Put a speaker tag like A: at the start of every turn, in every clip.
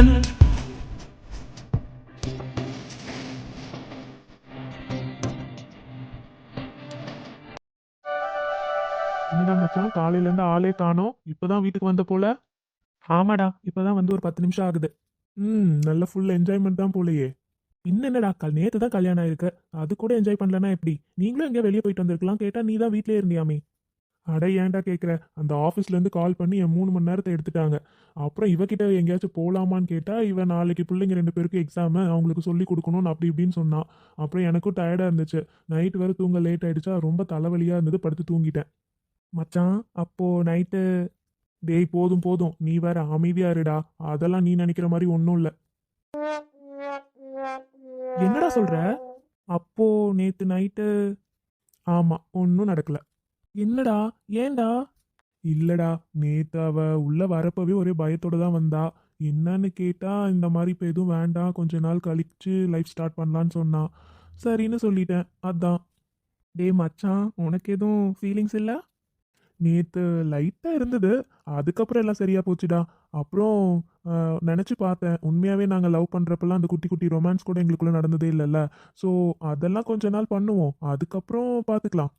A: என்னடா மச்சான் காலையில இருந்து ஆளே காணோம். இப்பதான் வீட்டுக்கு வந்த போல? ஆமாடா இப்பதான் வந்து ஒரு பத்து நிமிஷம் ஆகுது. ம் நல்ல ஃபுல் என்ஜாய்மெண்ட் தான் போலயே. என்னடா கல் நேத்து தான் கல்யாணம் ஆயிருக்கு. அது கூட என்ஜாய் பண்ணலனா எப்படி? நீங்களும் எங்கேயா வெளியே போயிட்டு வந்திருக்கலாம். கேட்டா நீ தான் வீட்லயே இருந்தியாமே. அட ஏன்டா கேட்குற அந்த ஆஃபீஸ்லேருந்து கால் பண்ணி என் மூணு மணி நேரத்தை எடுத்துட்டாங்க. அப்புறம் இவகிட்ட எங்கேயாச்சும் போகலாமான்னு கேட்டால் இவன் நாளைக்கு பிள்ளைங்க ரெண்டு பேருக்கு எக்ஸாமு அவங்களுக்கு சொல்லி கொடுக்கணும்னு அப்படி இப்படின்னு சொன்னான் அப்புறம் எனக்கும் டயர்டாக இருந்துச்சு. நைட் வேறு தூங்க லேட் ஆகிடுச்சா ரொம்ப தலைவலியாக இருந்தது படுத்து தூங்கிட்டேன். மச்சான் அப்போது நைட்டு டேய் போதும் போதும். நீ வேற அமைதியா இருடா. அதெல்லாம் நீ நினைக்கிற மாதிரி ஒன்றும் இல்லை. என்னடா சொல்ற? அப்போ நேத்து நைட்டு ஆமா ஒன்றும் நடக்கலை. என்னடா? ஏன்டா? இல்லடா நேத்து அவ உள்ள வரப்பவே ஒரே பயத்தோட தான் வந்தா. என்னன்னு கேட்டா இந்த மாதிரி இப்போ எதுவும் வேண்டாம். கொஞ்ச நாள் கழிச்சு லைஃப் ஸ்டார்ட் பண்ணலான்னு சொன்னான் சரின்னு சொல்லிட்டேன். அதான். டேய் மச்சான் உனக்கு எதுவும் ஃபீலிங்ஸ் இல்லை? நேற்று லைட்டாக இருந்தது. அதுக்கப்புறம் எல்லாம் சரியாக போச்சுடா. அப்புறம் நினச்சி பார்த்தேன். உண்மையாகவே நாங்கள் லவ் பண்ணுறப்பெல்லாம் அந்த குட்டி குட்டி ரொமான்ஸ் கூட எங்களுக்குள்ளே நடந்ததே இல்லைல்ல. ஸோ அதெல்லாம் கொஞ்ச நாள் பண்ணுவோம். அதுக்கப்புறம் பார்த்துக்கலாம்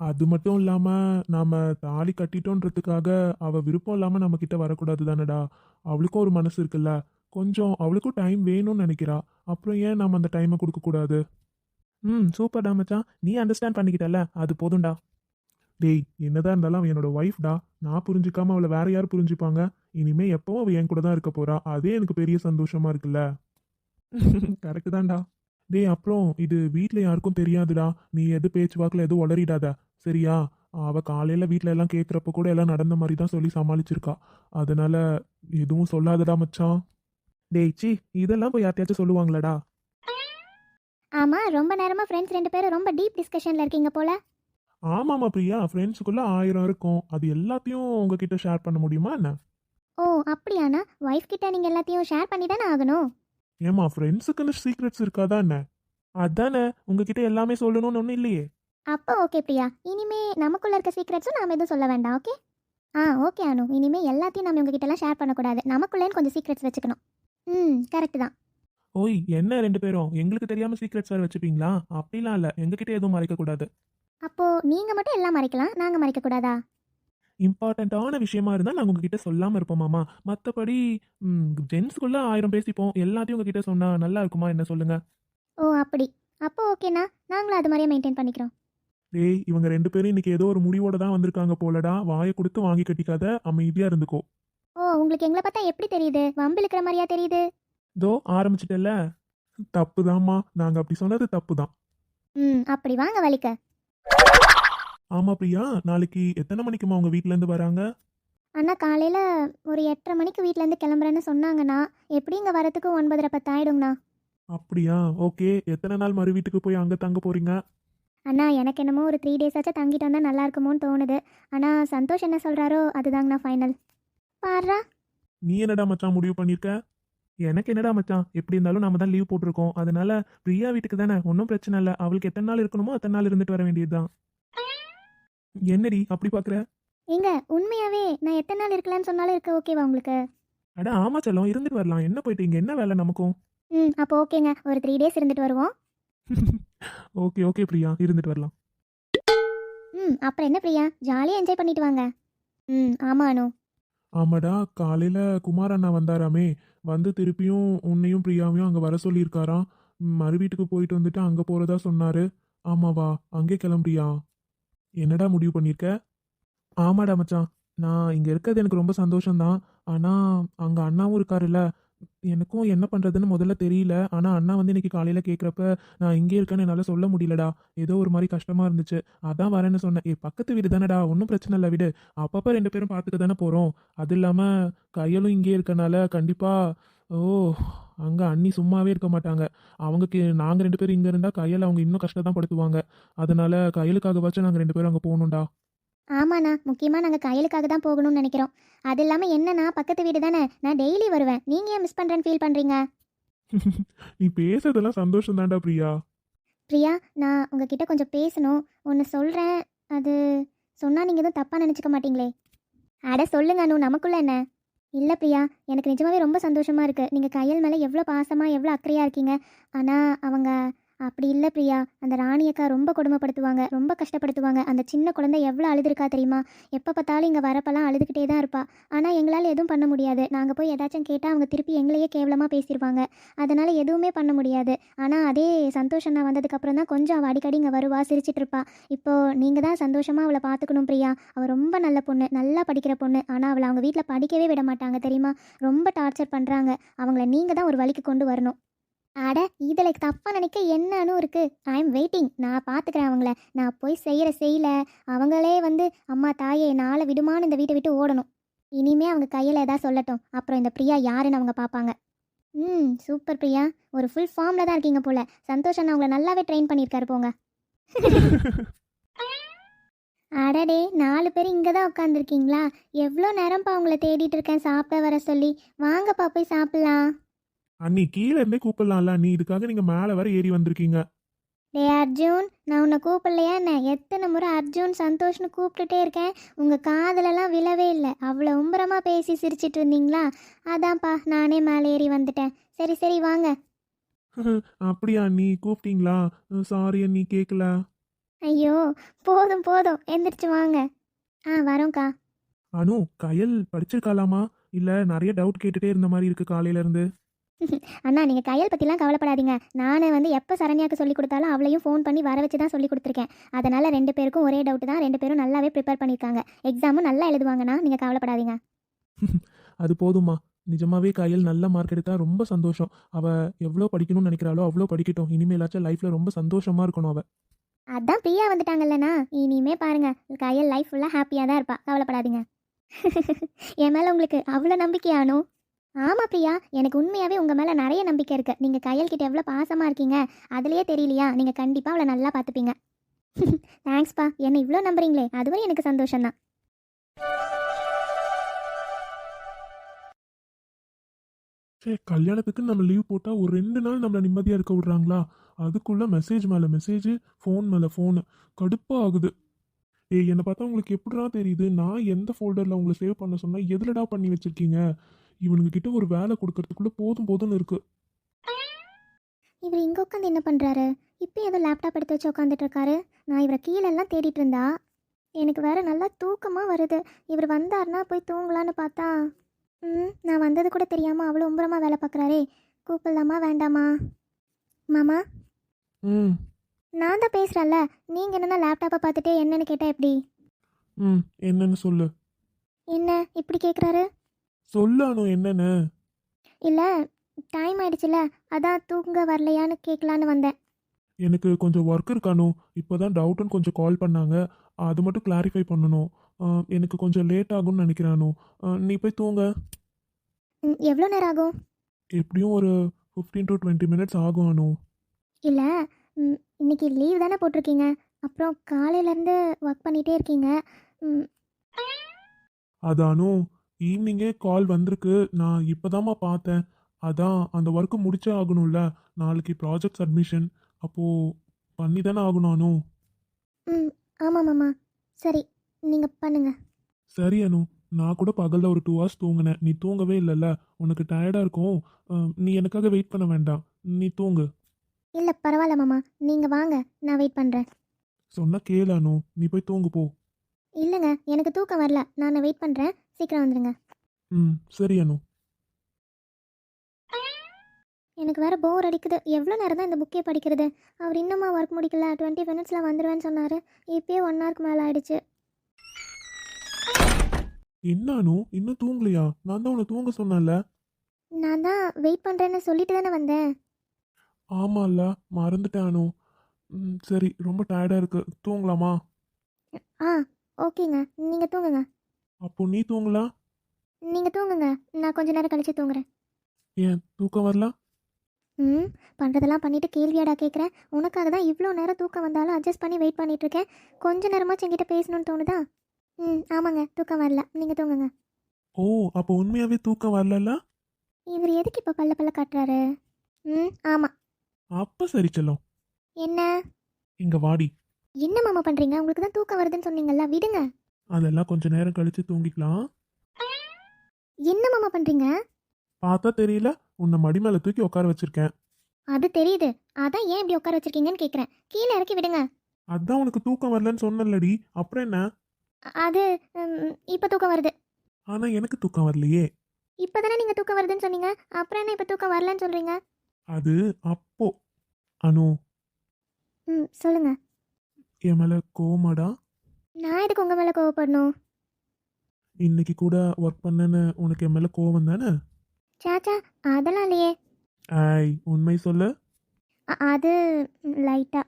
A: அது மட்டும் இல்லாமல் நாம் தாலி கட்டிட்டோன்றதுக்காக அவள் விருப்பம் இல்லாமல் நம்மக்கிட்ட வரக்கூடாது தானடா. அவளுக்கும் ஒரு மனசு இருக்குல்ல. கொஞ்சம் அவளுக்கும் டைம் வேணும்னு நினைக்கிறா. அப்புறம் ஏன் நம்ம அந்த டைமை கொடுக்கக்கூடாது ம் சூப்பர்டா மச்சான். நீ அண்டர்ஸ்டாண்ட் பண்ணிக்கிட்டல அது போதும்டா. டேய் என்னதான் இருந்தாலும் அவன் என்னோட ஒய்ஃப்டா நான் புரிஞ்சுக்காம அவளை வேற யார் புரிஞ்சுப்பாங்க? இனிமே எப்பவும் அவள் என் கூட தான் இருக்க போறா. அதே எனக்கு பெரிய சந்தோஷமா இருக்குல்ல. கரெக்டு தான்டா. டேய் அப்புறம் இது வீட்டில் யாருக்கும் தெரியாதுடா. நீ எது பேச்சுவாக்கில் எதுவும் உளறிடாத. சரியா? அவ காலையில வீட்ல எல்லாம் கேட்குறப்ப கூட எல்லாம் நடந்த மாதிரி தான் சொல்லி சமாளிச்சிருக்கா. அதனால எதுவும் சொல்லாதடா மச்சான். டேய் சி இதெல்லாம் போய் யார்ட்டையாச்சும் சொல்லுவாங்களாடா.
B: ஆமாம் ரொம்ப நேரமாக ஃப்ரெண்ட்ஸ் ரெண்டு பேரும் ரொம்ப டீப் டிஸ்கஷனில் இருக்கீங்க போல.
A: ஆமாமா பிரியா. ஃப்ரெண்ட்ஸுக்குள்ள ஆயிரம் இருக்கும். அது எல்லாத்தையும் உங்ககிட்ட ஷேர் பண்ண முடியுமா என்ன?
B: ஓ அப்படியாண்ணா. ஒய்ஃப் கிட்ட நீங்கள் எல்லாத்தையும் ஷேர் பண்ணி தானே ஆகணும்?
A: ஏமா ஃப்ரெண்ட்ஸுக்குன்னு சீக்ரெட்ஸ் இருக்காதா என்ன? அதானே உங்ககிட்ட எல்லாமே சொல்லணும்னு ஒன்றும் இல்லையே.
B: அப்போ ஓகே பிரியா. இனிமே நமக்குள்ள இருக்க சீக்ரெட்ஸும் நாம எதுவும் சொல்ல வேண்டாம் ஓகே ஆ ஓகே அனு. இனிமே எல்லாத்தையும் நம்ம உங்ககிட்டலாம் ஷேர் பண்ணக்கூடாது. நமக்குள்ளேன்னு கொஞ்சம் சீக்ரெட்ஸ் வச்சுக்கணும். ம் கரெக்ட் தான்.
A: ஓய் என்ன ரெண்டு பேரும்? எங்களுக்கு தெரியாம சீக்ரெட்ஸ் வேறு வச்சுப்பீங்களா? அப்படிலாம் இல்லை. எங்ககிட்ட எதுவும் மறைக்க கூடாது.
B: அப்போது நீங்கள் மட்டும் எல்லாம் மறைக்கலாம் நாங்கள் மறைக்கக்கூடாதா
A: இம்பார்ட்டண்ட்டான விஷயமா இருந்தால் நாங்கள் உங்ககிட்ட சொல்லாமல் இருப்போமாமா மற்றபடி ஜென்ஸ்குள்ள ஆயிரம் பேசிப்போம் எல்லாத்தையும் உங்ககிட்ட சொன்னா நல்லா இருக்குமா? என்ன சொல்லுங்க.
B: ஓ அப்படி. அப்போ ஓகேண்ணா நாங்களும் அது மாதிரியே மெயின்டைன் பண்ணிக்கிறோம்.
A: டேய் இவங்க ரெண்டு பேரும் இன்னைக்கு ஏதோ ஒரு முடிவோட தான் வந்திருக்காங்க போலடா. வாயை கொடுத்து வாங்கி கட்டிக்காத அமைதியா இருந்துக்கோ.
B: ஓ உங்களுக்கு எங்களை பார்த்தா எப்படி தெரியுது? வம்பு இழுக்கிற மாதிரியா தெரியுது?
A: இதோ ஆரம்பிச்சிட்டல தப்பு தான்மா நாங்கள் அப்படி சொன்னது தப்பு தான்
B: ம் அப்படி வாங்க வலிக்க.
A: ஆமா பிரியா. நாளைக்கு எத்தனை மணிக்குமா உங்க வீட்ல இருந்து வராங்க?
B: அண்ணா காலையில் ஒரு எட்டரை மணிக்கு வீட்டிலேருந்து கிளம்புறேன்னு சொன்னாங்கண்ணா. எப்படி இங்கே வரத்துக்கு ஒன்பதரை பத்து ஆயிடுங்கண்ணா
A: அப்படியா? ஓகே. எத்தனை நாள் மறு வீட்டுக்கு போய் அங்க தங்க போறீங்க?
B: அண்ணா எனக்கு என்னமோ ஒரு த்ரீ டேஸ் ஆச்சும் தங்கிட்டு வந்தால் நல்லா இருக்குமோன்னு தோணுது. ஆனால் சந்தோஷ் என்ன சொல்கிறாரோ அதுதாங்கண்ணா ஃபைனல் பாடுறா
A: நீ என்னடா மச்சான் முடிவு பண்ணிருக்க? எனக்கு என்னடா மச்சான்? எப்படி இருந்தாலும் நாம தான் லீவ் போட்டிருக்கோம். அதனால பிரியா வீட்டுக்கு தானே? ஒன்றும் பிரச்சனை இல்லை. அவளுக்கு எத்தனை நாள் இருக்கணுமோ அத்தனை நாள் இருந்துட்டு வர வேண்டியதுதான் என்னடி அப்படி பாக்குற?
B: ஏங்க உண்மையாகவே நான் எத்தனை நாள் இருக்கலான்னு சொன்னாலும் இருக்க ஓகேவா உங்களுக்கு?
A: அட ஆமா செல்லம் இருந்துட்டு வரலாம். என்ன போயிட்டு இங்க? என்ன வேலை நமக்கும்?
B: ம் அப்போ ஓகேங்க ஒரு த்ரீ டேஸ் இருந்துட்டு வருவோம்.
A: Okay okay Priya. இருந்துட்டு வரலாம்.
B: ம் அப்புறம் என்ன பிரியா? ஜாலியாக என்ஜாய் பண்ணிட்டு வாங்க. ம் ஆமா அனு.
A: ஆமாடா காலையில குமார் அண்ணா வந்தாராமே. வந்து திருப்பியும் உன்னையும் பிரியாவையும் அங்க வர சொல்லியிருக்காராம். மறு வீட்டுக்கு போயிட்டு வந்துட்டு அங்க போறதா சொன்னாரு. ஆமாவா அங்கே கிளம்புறியா என்னடா முடிவு பண்ணிருக்க ஆமாடா மச்சான். நான் இங்க இருக்கிறது எனக்கு ரொம்ப சந்தோஷம்தான். ஆனா அங்க அண்ணாவும் இருக்காருல்ல. எனக்கும் என்ன பண்ணுறதுன்னு முதல்ல தெரியல. ஆனால் அண்ணா வந்து இன்னைக்கு காலையில் கேட்குறப்ப நான் இங்கே இருக்கேன்னு என்னால் சொல்ல முடியலடா. ஏதோ ஒரு மாதிரி கஷ்டமாக இருந்துச்சு. அதான் வரேன்னு சொன்னேன். ஏ பக்கத்து வீடு தானடா. ஒன்றும் பிரச்சனை இல்லை வீடு. அப்பப்போ ரெண்டு பேரும் பார்த்துக்க தானே போகிறோம் அது இல்லாமல் கையலும் இங்கே இருக்கனால கண்டிப்பாக ஓ அங்கே அண்ணி சும்மாவே இருக்க மாட்டாங்க. அவங்களுக்கு நாங்கள் ரெண்டு பேரும் இங்கே இருந்தால் கையில் அவங்க இன்னும் கஷ்டத்தான் படுத்துவாங்க. அதனால கையலுக்காகவாச்சும் நாங்கள் ரெண்டு பேரும் அங்கே போகணும்டா.
B: ஆமாண்ணா முக்கியமாக நாங்கள் கையலுக்காக தான் போகணும்னு நினைக்கிறோம். அது இல்லாமல் என்னண்ணா பக்கத்து வீடு தானே நான் டெய்லி வருவேன். நீங்கள் ஏன் மிஸ் பண்ணுறேன்னு ஃபீல் பண்ணுறீங்க
A: நீ பேசுறதெல்லாம் சந்தோஷம் தான்டா பிரியா.
B: பிரியா நான் உங்ககிட்ட கொஞ்சம் பேசணும். ஒன்று சொல்கிறேன் அது சொன்னால் நீங்கள் எதுவும் தப்பாக நினச்சிக்க மாட்டீங்களே. அட சொல்லுங்க அனு நமக்குள்ள என்ன? இல்லை பிரியா எனக்கு நிஜமாவே ரொம்ப சந்தோஷமாக இருக்குது நீங்கள் கையல் மேலே எவ்வளோ பாசமாக எவ்வளோ அக்கறையாக இருக்கீங்க. ஆனால் அவங்க அப்படி இல்லை பிரியா. அந்த ராணி அக்கா ரொம்ப கொடுமைப்படுத்துவாங்க ரொம்ப கஷ்டப்படுத்துவாங்க. அந்த சின்ன குழந்தை எவ்வளோ அழுதுருக்கா தெரியுமா? எப்போ பார்த்தாலும் இங்கே வரப்பெல்லாம் அழுதுகிட்டே தான் இருப்பா. ஆனால் எங்களால் எதுவும் பண்ண முடியாது. நாங்கள் போய் ஏதாச்சும் கேட்டால் அவங்க திருப்பி எங்களையே கேவலமாக பேசிடுவாங்க அதனால் எதுவுமே பண்ண முடியாது. ஆனால் அதே சந்தோஷம் நான் வந்ததுக்கப்புறம் தான் கொஞ்சம் அவள் அடிக்கடி இங்கே வருவா சிரிச்சிட்டு இருப்பா. இப்போது நீங்கள் தான் சந்தோஷமாக அவளை பார்த்துக்கணும் பிரியா. அவள் ரொம்ப நல்ல பொண்ணு நல்லா படிக்கிற பொண்ணு. ஆனால் அவளை அவங்க வீட்டில் படிக்கவே விட மாட்டாங்க தெரியுமா? ரொம்ப டார்ச்சர் பண்ணுறாங்க அவங்கள நீங்கள் தான் ஒரு வழிக்கு கொண்டு வரணும். அட இதில் தப்பாக நினைக்க என்னன்னு இருக்கு. ஐ எம் வெயிட்டிங் நான் பார்த்துக்கிறேன் அவங்கள. நான் போய் செய்கிற செய்யல அவங்களே வந்து அம்மா தாயே நாளை விடுமான்னு இந்த வீட்டை விட்டு ஓடணும். இனிமே அவங்க கையில் ஏதாவது சொல்லட்டும். அப்புறம் இந்த பிரியா யாருன்னு அவங்க பார்ப்பாங்க ம் சூப்பர் பிரியா. ஒரு ஃபுல் ஃபார்மில் தான் இருக்கீங்க போல. சந்தோஷ் அண்ணா உங்களை நல்லாவே ட்ரெயின் பண்ணியிருக்காரு போங்க. அடடே நாலு பேர் இங்கே தான் உட்காந்துருக்கீங்களா எவ்வளோ நேரம்ப்பா உங்களை தேடிட்டு இருக்கேன் சாப்பிட வர சொல்லி. வாங்கப்பா போய் சாப்பிட்லாம்.
A: அண்ணி கீழே இருந்தே கூப்பிடலாம்ல. நீ இதுக்காக நீங்க மேலே வர ஏறி வந்திருக்கீங்க.
B: டே அர்ஜுன் நான் உன்னை கூப்பிடலையா என்ன? எத்தனை முறை அர்ஜுன் சந்தோஷ்னு கூப்பிட்டுட்டே இருக்கேன். உங்கள் காதலெல்லாம் விழவே இல்லை. அவ்வளோ உம்பரமாக பேசி சிரிச்சிட்டு இருந்தீங்களா? அதான்ப்பா நானே மேலே ஏறி வந்துட்டேன். சரி சரி வாங்க.
A: அப்படியா நீ கூப்பிட்டீங்களா? சாரி நீ கேட்கல
B: ஐயோ போதும் போதும். எந்திரிச்சு வாங்க. ஆ வரோம்க்கா.
A: அனு கயல் படிச்சிருக்காளாமா? இல்ல நிறைய டவுட் கேட்டுட்டே இருந்த மாதிரி இருக்கு காலையில இருந்து.
B: அண்ணா நீங்கள் கையல் பற்றிலாம் கவலைப்படாதீங்க. நானே வந்து எப்போ சரண்யாக்கு சொல்லி கொடுத்தாலும் அவளையும் ஃபோன் பண்ணி வர வச்சு தான் சொல்லி கொடுத்துருக்கேன். அதனால் ரெண்டு பேருக்கும் ஒரே டவுட் தான். ரெண்டு பேரும் நல்லாவே ப்ரிப்பேர் பண்ணியிருக்காங்க. எக்ஸாமும் நல்லா எழுதுவாங்கண்ணா. நீங்கள் கவலைப்படாதீங்க.
A: அது போதுமா நிஜமாவே கயல் நல்ல மார்க் எடுத்தா ரொம்ப சந்தோஷம். அவ எவ்வளோ படிக்கணும்னு நினைக்கிறாளோ அவ்வளோ படிக்கட்டும். இனிமேலாச்சும் லைஃப்ல ரொம்ப சந்தோஷமா இருக்கணும் அவ.
B: அதான் பிரியா வந்துட்டாங்கல்லண்ணா. இனிமே பாருங்க. கையல் லைஃப் ஃபுல்லாக ஹாப்பியாக தான் இருப்பா. கவலைப்படாதீங்க. என் மேலே உங்களுக்கு அவ்வளோ நம்பிக்கையானோ? ஆமா பிரியா எனக்கு உண்மையாகவே உங்கள் மேலே நிறைய நம்பிக்கை இருக்கு. நீங்கள் கையல் கிட்ட எவ்வளோ பாசமாக இருக்கீங்க அதுலேயே தெரியலையா? நீங்கள் கண்டிப்பாக அவளை நல்லா பார்த்துப்பீங்க. தேங்க்ஸ்ப்பா என்னை இவ்வளோ நம்புறீங்களே. அதுவரை எனக்கு சந்தோஷம்தான்.
A: சே கல்யாணத்துக்கு நம்ம லீவ் போட்டால் ஒரு ரெண்டு நாள் நம்மளை நிம்மதியாக இருக்க விடுறாங்களா? அதுக்குள்ளே மெசேஜ் மேலே மெசேஜ் ஃபோன் மேலே ஃபோனு கடுப்பாக ஆகுது. ஏய் என்னை பார்த்தா உங்களுக்கு எப்படிடா தெரியுது? நான் எந்த ஃபோல்டரில் உங்களை சேவ் பண்ண சொன்னால் எதுலடா பண்ணி வச்சிருக்கீங்க? இவனுங்க கிட்ட ஒரு வேலை கொடுக்கறதுக்குள்ள போதும் போதும்னு இருக்கு.
B: இவர் இங்கே உட்காந்து என்ன பண்ணுறாரு இப்போ ஏதோ லேப்டாப் எடுத்து வச்சு உட்காந்துட்டு இருக்காரு. நான் இவரை கீழெல்லாம் தேடிட்டு இருந்தா? எனக்கு வேற நல்லா தூக்கமாக வருது. இவர் வந்தார்னா போய் தூங்கலான்னு பார்த்தா? ம் நான் வந்தது கூட தெரியாமல் அவ்வளோ உம்பரமாக வேலை பார்க்குறாரே. கூப்பிடலாமா வேண்டாமா? மாமா?
A: ம்.
B: நான் தான் பேசுகிறேன்ல நீங்கள் என்னென்னா லேப்டாப்பை பார்த்துட்டு என்னன்னு கேட்டால் எப்படி?
A: ம் என்னன்னு சொல்லு.
B: என்ன இப்படி கேட்குறாரு
A: சொல்லு அனு என்னன்னு?
B: இல்லை டைம் ஆயிடுச்சுல அதான் தூங்க வரலையான்னு கேட்கலான்னு வந்தேன்.
A: எனக்கு கொஞ்சம் ஒர்க் இருக்கானு இப்போதான் டவுட்டுன்னு கொஞ்சம் கால் பண்ணாங்க. அது மட்டும் கிளாரிஃபை பண்ணணும். எனக்கு கொஞ்சம் லேட் ஆகும்னு நினைக்கிறானு நீ போய் தூங்க.
B: ம், எவ்வளோ நேரம் ஆகும்?
A: எப்படியும் ஒரு ஃபிஃப்டீன் டு டுவெண்ட்டி மினிட்ஸ் ஆகும் அனு.
B: இல்லை ம், இன்னைக்கு லீவ் தானே போட்டிருக்கீங்க? அப்புறம் காலையிலேருந்து ஒர்க் பண்ணிகிட்டே இருக்கீங்க. ம்,
A: அதானு ஈவினிங்கே கால் வந்திருக்கு. நான் இப்போதாம்மா பார்த்தேன். அதான் அந்த ஒர்க்கு முடிச்சே ஆகணும்ல. நாளைக்கு ப்ராஜெக்ட் சப்மிஷன் அப்போது பண்ணி தானே ஆகணும் அனு.
B: ம் ஆமாம் மாமா. சரி நீங்கள் பண்ணுங்க.
A: சரி அனு. நான் கூட பகலில் ஒரு டூ ஹவர்ஸ் தூங்கினேன். நீ தூங்கவே இல்லைல்ல. உனக்கு டயர்டாக இருக்கும். நீ எனக்காக வெயிட் பண்ண வேண்டாம். நீ தூங்கு.
B: இல்லை பரவாயில்ல மாமா. நீங்கள் வாங்க. நான் வெயிட் பண்ணுறேன்
A: சொன்னா கேளு அனு. நீ போய் தூங்கு போ.
B: இல்லைங்க எனக்கு தூக்கம் வரல. நான் வெயிட் பண்ணுறேன் சீக்கிரம் வந்துடுங்க
A: ம் சரி அனு.
B: எனக்கு வேறு போர் அடிக்குது. எவ்வளோ நேரம் தான் இந்த புக்கே படிக்கிறது? அவர் இன்னுமா ஒர்க் முடிக்கல. டுவெண்ட்டி மினிட்ஸில் வந்துடுவேன்னு சொன்னார். இப்போயே ஒன் ஹவருக்கு மேலே ஆயிடுச்சு.
A: என்ன அனு? இன்னும் தூங்கலையா? நான் தான் உன்னை தூங்க சொன்னேன்ல.
B: நான் தான் வெயிட் பண்ணுறேன்னு சொல்லிட்டு தானே வந்தேன்.
A: ஆமால்ல மறந்துட்டேன் அனு. ம் சரி ரொம்ப டயர்டாக இருக்கு. தூங்கலாமா?
B: ஆ ஓகேங்க. நீங்கள் தூங்குங்க.
A: அப்போ நீ தூங்கலாம்
B: நீங்கள் தூங்குங்க. நான் கொஞ்ச நேரம் கழிச்சு தூங்குறேன்.
A: ஏன் தூக்கம் வரல?
B: ம் பண்ணுறதெல்லாம் பண்ணிட்டு கேள்வியாடா கேட்குறேன் உனக்காக தான் இவ்வளோ நேரம் தூக்கம் வந்தாலும் அட்ஜஸ்ட் பண்ணி வெயிட் பண்ணிட்டு இருக்கேன். கொஞ்ச நேரமாச்சும் என்கிட்ட பேசணும்னு தோணுதா? ம் ஆமாங்க. தூக்கம் வரல. நீங்கள் தூங்குங்க.
A: ஓ அப்போ உண்மையாவே தூக்கம் வரலல்ல
B: இவர் எதுக்கு இப்போ பல்ல பல்ல காட்டுறாரு? ம் ஆமாம்
A: அப்ப சரி செல்லம்.
B: என்ன?
A: இங்க வாடி.
B: என்ன மாமா பண்ணுறீங்க உங்களுக்கு தான் தூக்கம் வருதுன்னு சொன்னீங்கல்ல விடுங்க.
A: அதெல்லாம் கொஞ்ச நேரம் கழிச்சு தூங்கிக்கலாம்.
B: என்ன மாமா பண்ணுறீங்க
A: பார்த்தா தெரியல. உன்னை மடி மேல தூக்கி உட்கார வச்சிருக்கேன்.
B: அது தெரியுது. அதான் ஏன் இப்படி உட்கார வச்சிருக்கீங்கன்னு கேட்குறேன் கீழே இறக்கி விடுங்க.
A: அதான் உனக்கு தூக்கம் வரலன்னு சொன்னல்லடி அப்புறம் என்ன?
B: அ- அது இப்போ தூக்கம் வருது.
A: ஆனா எனக்கு தூக்கம் வரலையே.
B: இப்போ தானே நீங்கள் தூக்கம் வருதுன்னு சொன்னீங்க. அப்புறம் என்ன இப்போ தூக்கம் வரலன்னு சொல்கிறீங்க
A: அது அப்போ. அனு.
B: ம் சொல்லுங்கள்
A: என் மேல கோமாடா
B: நான் எதுக்கு உங்கள் மேலே கோவப்படணும்?
A: இன்னைக்கு கூட ஒர்க் பண்ணேன்னு உனக்கு என் மேல கோவம் தானே?
B: சாச்சா அதெல்லாம் இல்லையே.
A: ஐய் உண்மை சொல்லு.
B: அ- அது லைட்டாக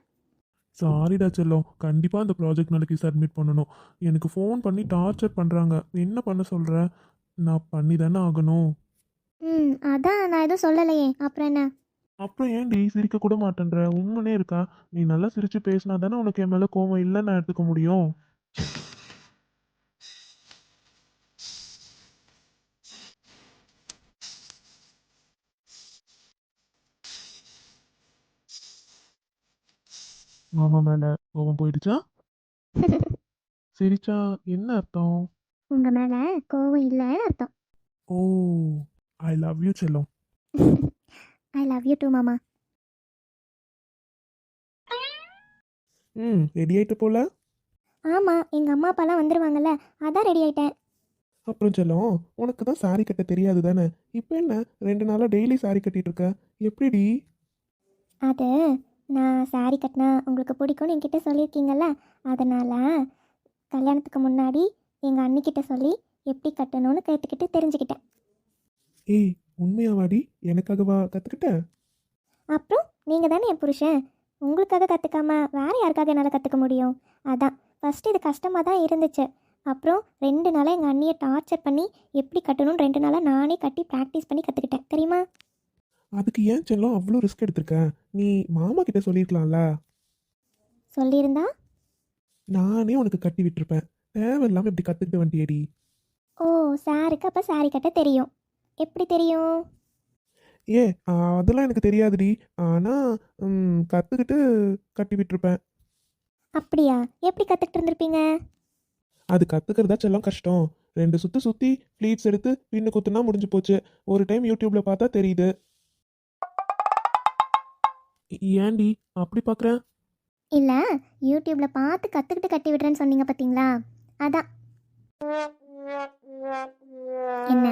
A: சாரிடா செல்லம். கண்டிப்பா அந்த ப்ராஜெக்ட் நாளைக்கு சப்மிட் பண்ணணும். எனக்கு ஃபோன் பண்ணி டார்ச்சர் பண்றாங்க. என்ன பண்ண சொல்ற? நான் பண்ணி தானே ஆகணும்.
B: ம் அதான் நான் எதுவும் சொல்லலையே. அப்புறம் என்ன?
A: அப்புறம் ஏன்டி சிரிக்க கூட மாட்டேன்ற? உண்மைனே இருக்கா? நீ நல்லா சிரிச்சு பேசினா தானே உனக்கு என் மேல கோவம் நான் எடுத்துக்க முடியும். மாமா மேல கோவம் போயிடுச்சா? சிரிச்சா என்ன அர்த்தம்?
B: உங்கள் மேலே கோவம் இல்லைன்னு அர்த்தம்.
A: ஓ ஐ லவ் யூ செல்லம்.
B: ஐ லவ் யூ டூ மாமா.
A: ம் ரெடி ஆயிட்டு போல?
B: ஆமாம் எங்கள் அம்மா அப்பாலாம் வந்துடுவாங்கல்ல அதான் ரெடி ஆயிட்டேன்.
A: அப்புறம் செல்லம் உனக்கு தான் சாரி கட்ட தெரியாது தானே? இப்போ என்ன ரெண்டு நாளாக டெய்லி சாரி கட்டிட்டு இருக்க? எப்படிடி?
B: அது நான் saree கட்டினா உங்களுக்கு பிடிக்கும்னு என்கிட்ட சொல்லியிருக்கீங்கல்ல அதனால் கல்யாணத்துக்கு முன்னாடி எங்கள் அண்ணிக்கிட்ட சொல்லி எப்படி கட்டணும்னு கேட்டுக்கிட்டு தெரிஞ்சுக்கிட்டேன்.
A: ஏய் உண்மையாவாடி? எனக்காகவா கற்றுக்கிட்ட
B: அப்புறம் நீங்கள் தானே என் புருஷன்? உங்களுக்காக கற்றுக்காம வேறு யாருக்காக என்னால் கற்றுக்க முடியும்? அதான் ஃபஸ்ட்டு இது கஷ்டமாக தான் இருந்துச்சு. அப்புறம் ரெண்டு நாளாக எங்கள் அண்ணியை டார்ச்சர் பண்ணி எப்படி கட்டணும்னு ரெண்டு நாளாக நானே கட்டி ப்ராக்டிஸ் பண்ணி கற்றுக்கிட்டேன் தெரியுமா?
A: அதுக்கு ஏன் செல்லம் அவ்வளோ ரிஸ்க் எடுத்திருக்க? நீ மாமா கிட்ட சொல்லியிருக்கலாம்ல
B: சொல்லியிருந்தா?
A: நானே உனக்கு கட்டி விட்டுருப்பேன். தேவையில்லாமல் இப்படி கற்றுக்கிட்டு வண்டியடி
B: ஓ சாருக்கு அப்போ saree கட்ட தெரியும். எப்படி தெரியும்?
A: ஏ அதெல்லாம் எனக்கு தெரியாதுடி. ஆனால் கற்றுக்கிட்டு கட்டி விட்டுருப்பேன்.
B: அப்படியா? எப்படி கற்றுக்கிட்டு இருந்திருப்பீங்க?
A: அது கற்றுக்கிறதா செல்லம் கஷ்டம். ரெண்டு சுற்றி சுற்றி ஃப்ளீட்ஸ் எடுத்து பின்னு குத்துனா முடிஞ்சு போச்சு. ஒரு டைம் யூடியூப்பில் பார்த்தா தெரியுது. ஏன்டி அப்படி பார்க்குற
B: இல்லை யூடியூப்பில் பார்த்து கற்றுக்கிட்டு கட்டி விடுறேன்னு சொன்னீங்க பார்த்தீங்களா அதான். என்ன?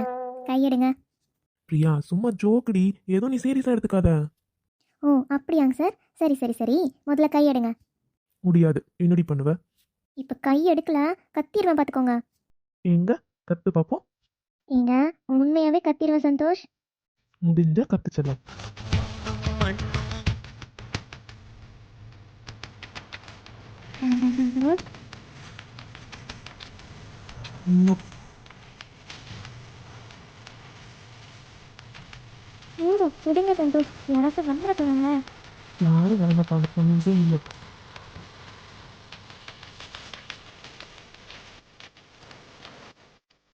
B: கையெடுங்க.
A: பிரியா சும்மா ஜோக்குடி. ஏதோ நீ சீரியஸாக எடுத்துக்காத.
B: ஓ அப்படியாங்க சார். சரி சரி சரி. முதல்ல கையெடுங்க.
A: முடியாது. என்னடி பண்ணுவ?
B: இப்போ கை எடுக்கல கத்திடுவேன் பார்த்துக்கோங்க
A: எங்க? கத்து பார்ப்போம்
B: ஏங்க உண்மையாகவே கத்திடுவேன் சந்தோஷ்.
A: முடிஞ்சா கத்து செல்லம்.
B: விடுங்க சந்தோஷ். எனக்கு வந்துடுங்க
A: யாரும் சொன்னதே இல்லை